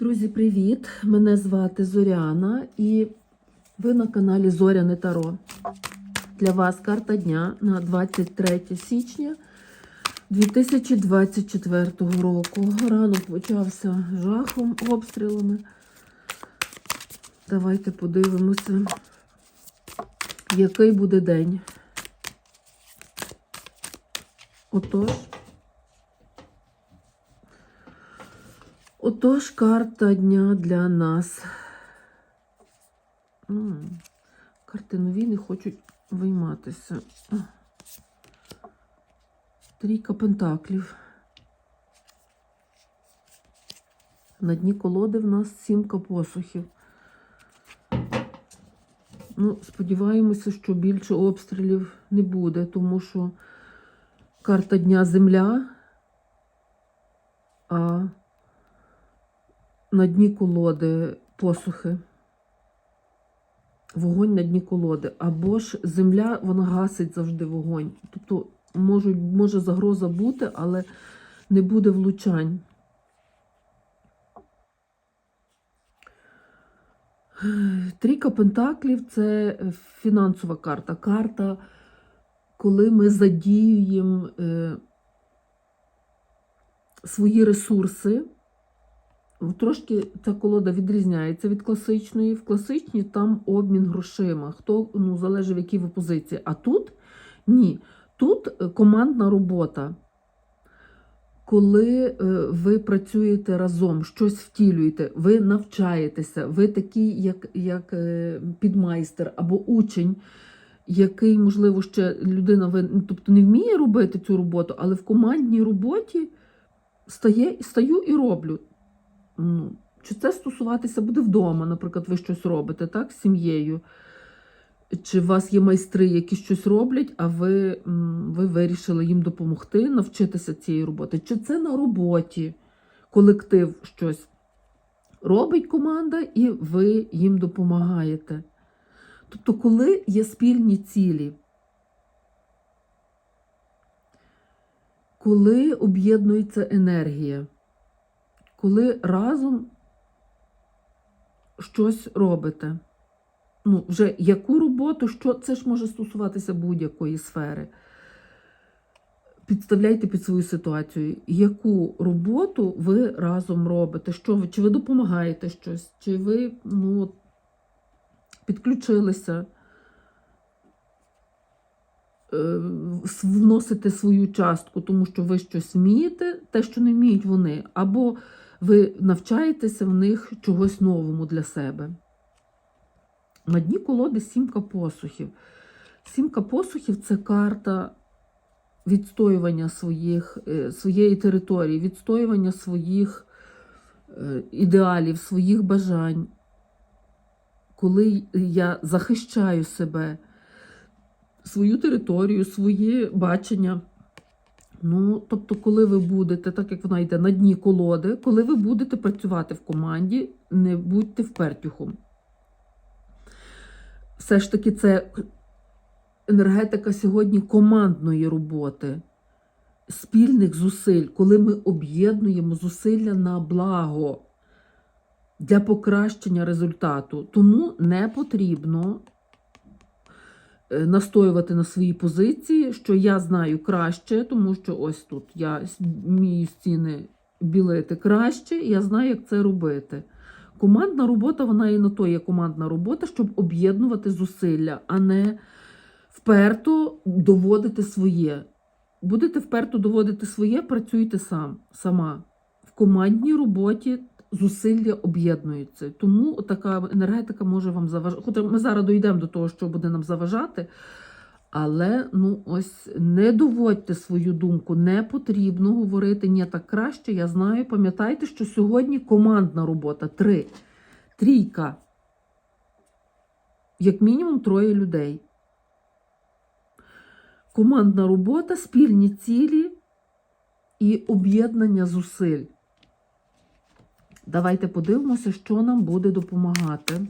Друзі, привіт! Мене звати Зоряна і ви на каналі Зоряне Таро. Для вас карта дня на 23 січня 2024 року. Ранок почався жахом, обстрілами. Давайте подивимося, який буде день. Отож. Отож, карта дня для нас. Карти нові не хочуть вийматися. Трійка пентаклів. На дні колоди в нас сімка посухів. Ну, сподіваємося, що більше обстрілів не буде, тому що карта дня земля, а на дні колоди посухи. Вогонь на дні колоди. Або ж земля, вона гасить завжди вогонь. Тобто можуть, може загроза бути, але не буде влучань. Трійка Пентаклів це фінансова карта. Карта, коли ми задіюємо е, свої ресурси. Трошки ця колода відрізняється від класичної. В класичній там обмін грошима. Хто ну, залежить, в якій ви позиції. А тут ні. Тут е, командна робота. Коли е, ви працюєте разом, щось втілюєте, ви навчаєтеся, ви такий, як, як е, підмайстер або учень, який, можливо, ще людина ви, ну, тобто не вміє робити цю роботу, але в командній роботі стає, стаю і роблю. Ну, Чи це стосуватися буде вдома, наприклад, ви щось робите так, з сім'єю? Чи у вас є майстри, які щось роблять, а ви, ви вирішили їм допомогти навчитися цієї роботи? Чи це на роботі колектив щось робить команда, і ви їм допомагаєте? Тобто, коли є спільні цілі, коли об'єднується енергія, коли разом щось робите. Ну, вже яку роботу, що це ж може стосуватися будь-якої сфери. Підставляйте під свою ситуацію, яку роботу ви разом робите, що ви, чи ви допомагаєте щось, чи ви ну, підключилися, е, вносите свою частку, тому що ви щось вмієте, те, що не вміють вони, або ви навчаєтеся в них чогось новому для себе. На дні колоди сімка посухів. Сімка посухів це карта відстоювання своїх, е, своєї території, відстоювання своїх е, ідеалів, своїх бажань. Коли я захищаю себе, свою територію, своє бачення. Ну, тобто, коли ви будете, так як вона йде на дні колоди, коли ви будете працювати в команді, не будьте впертюхом. Все ж таки, це енергетика сьогодні командної роботи, спільних зусиль, коли ми об'єднуємо зусилля на благо для покращення результату. Тому не потрібно настоювати на своїй позиції, що я знаю краще, тому що ось тут я вмію стіни білити краще, я знаю, як це робити. Командна робота, вона і на то є командна робота, щоб об'єднувати зусилля, а не вперто доводити своє. Будете вперто доводити своє, працюйте сам, сама. В командній роботі зусилля об'єднуються. Тому така енергетика може вам заважати. Хоча ми зараз дійдемо до того, що буде нам заважати. Але ну ось не доводьте свою думку, не потрібно говорити ні так краще. Я знаю. Пам'ятайте, що сьогодні командна робота три. Трійка. Як мінімум троє людей. Командна робота, спільні цілі і об'єднання зусиль. Давайте подивимося, що нам буде допомагати.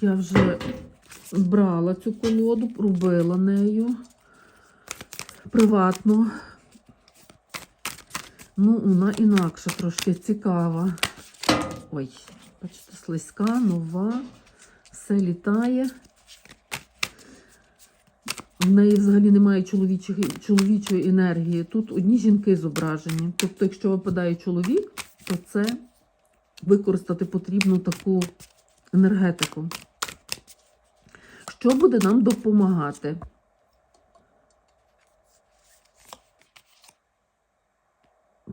Я вже брала цю колоду, робила нею приватно. Ну, вона інакша трошки цікава. Ой, бачите, слизька, нова, все літає. В неї взагалі немає чоловічої, чоловічої енергії. Тут одні жінки зображені. Тобто, якщо випадає чоловік, то це використати потрібну таку енергетику. Що буде нам допомагати?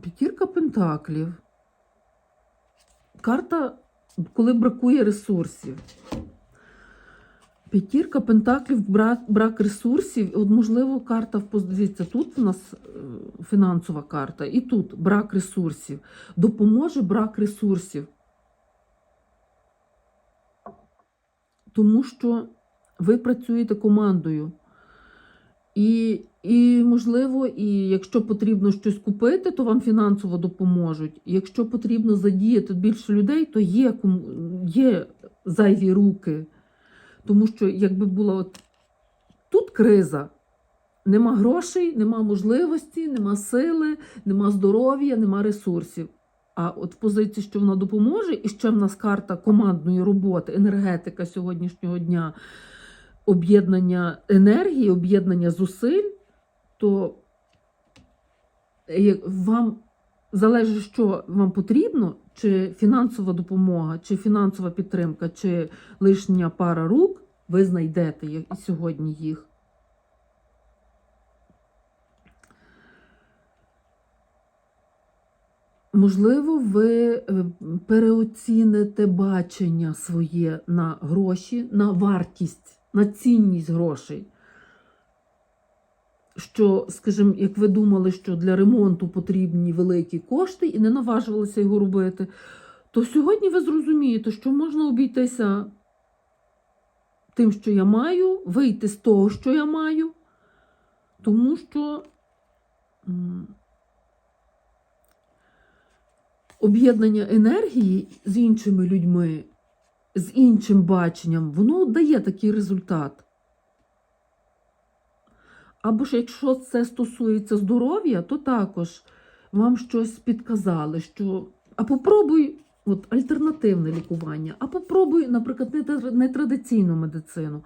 П'ятірка пентаклів. Карта, коли бракує ресурсів. П'ятірка пентаклів, брак, брак ресурсів. От, можливо, карта в поз- дивіться, тут у нас е, фінансова карта, і тут брак ресурсів. Допоможе брак ресурсів. Тому що ви працюєте командою. І, і, можливо, і якщо потрібно щось купити, то вам фінансово допоможуть. Якщо потрібно задіяти більше людей, то є, є зайві руки. Тому що, якби була от тут криза, нема грошей, нема можливості, нема сили, нема здоров'я, нема ресурсів. А от в позиції, що вона допоможе, і ще в нас карта командної роботи, енергетика сьогоднішнього дня, об'єднання енергії, об'єднання зусиль, то вам залежить, що вам потрібно, чи фінансова допомога, чи фінансова підтримка, чи лишня пара рук, ви знайдете їх- сьогодні їх. Можливо, ви е, переоціните бачення своє на гроші, на вартість, на цінність грошей. Що, скажімо, як ви думали, що для ремонту потрібні великі кошти і не наважувалися його робити, то сьогодні ви зрозумієте, що можна обійтися тим, що я маю, вийти з того, що я маю, тому що. об'єднання енергії з іншими людьми, з іншим баченням, воно дає такий результат. Або ж якщо це стосується здоров'я, то також вам щось підказали, що а попробуй от, альтернативне лікування, а попробуй, наприклад, нетра- нетрадиційну медицину,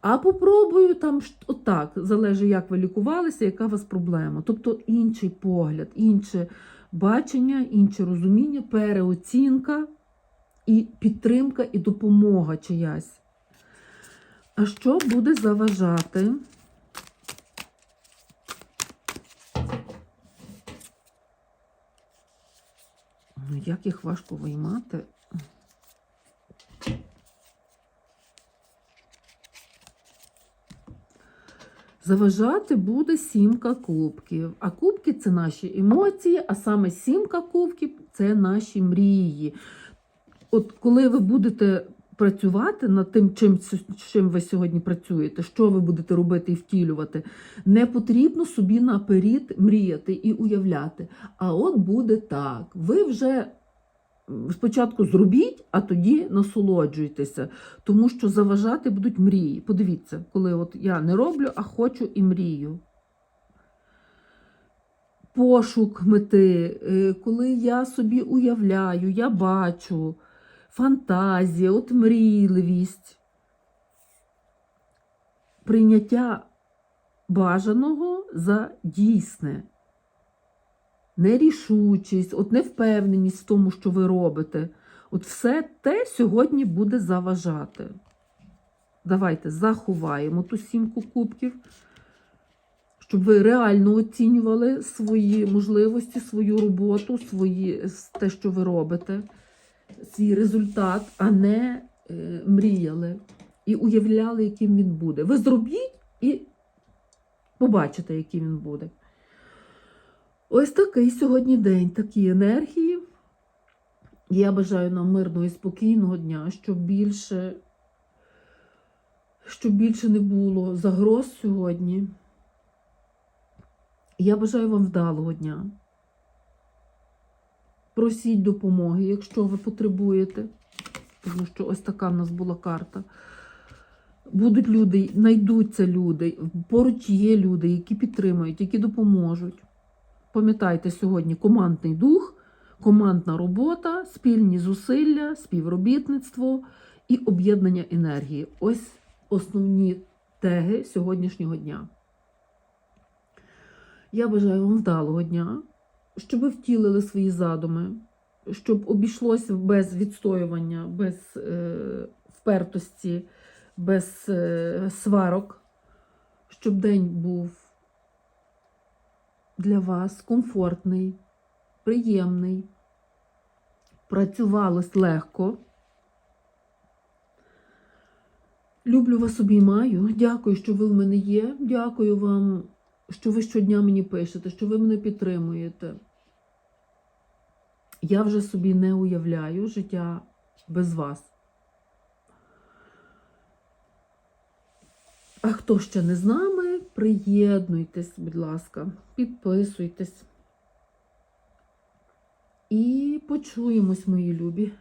а попробуй там отак, залежить, як ви лікувалися, яка у вас проблема. Тобто інший погляд, інше бачення, інше розуміння, переоцінка і підтримка і допомога чиясь. А що буде заважати? Як їх важко виймати? Заважати буде сімка кубків. А кубки це наші емоції, а саме сімка кубків це наші мрії. От коли ви будете працювати над тим, чим, чим ви сьогодні працюєте, що ви будете робити і втілювати, не потрібно собі наперед мріяти і уявляти. А от буде так. Ви вже спочатку зробіть, а тоді насолоджуйтеся, тому що заважати будуть мрії. Подивіться, коли от я не роблю, а хочу і мрію. Пошук мети, е, коли я собі уявляю, я бачу, фантазія, от мрійливість, прийняття бажаного за дійсне, нерішучість, от невпевненість в тому, що ви робите. От все те сьогодні буде заважати. Давайте заховаємо ту сімку кубків, щоб ви реально оцінювали свої можливості, свою роботу, свої, те, що ви робите, свій результат, а не е, мріяли і уявляли, яким він буде. Ви зробіть і побачите, яким він буде. Ось такий сьогодні день, такі енергії. Я бажаю нам мирного і спокійного дня, щоб більше, щоб більше не було загроз сьогодні. Я бажаю вам вдалого дня. Просіть допомоги, якщо ви потребуєте, тому що ось така в нас була карта. Будуть люди, знайдуться люди, поруч є люди, які підтримують, які допоможуть. Пам'ятайте сьогодні командний дух, командна робота, спільні зусилля, співробітництво і об'єднання енергії. Ось основні теги сьогоднішнього дня. Я бажаю вам вдалого дня, щоб ви втілили свої задуми, щоб обійшлося без відстоювання, без е, впертості, без е, сварок, щоб день був для вас комфортний, приємний, працювалось легко. Люблю вас обіймаю. Дякую, що ви в мене є. Дякую вам, що ви щодня мені пишете, що ви мене підтримуєте. Я вже собі не уявляю життя без вас. А хто ще не з нами, приєднуйтесь, будь ласка, підписуйтесь. І почуємось, мої любі.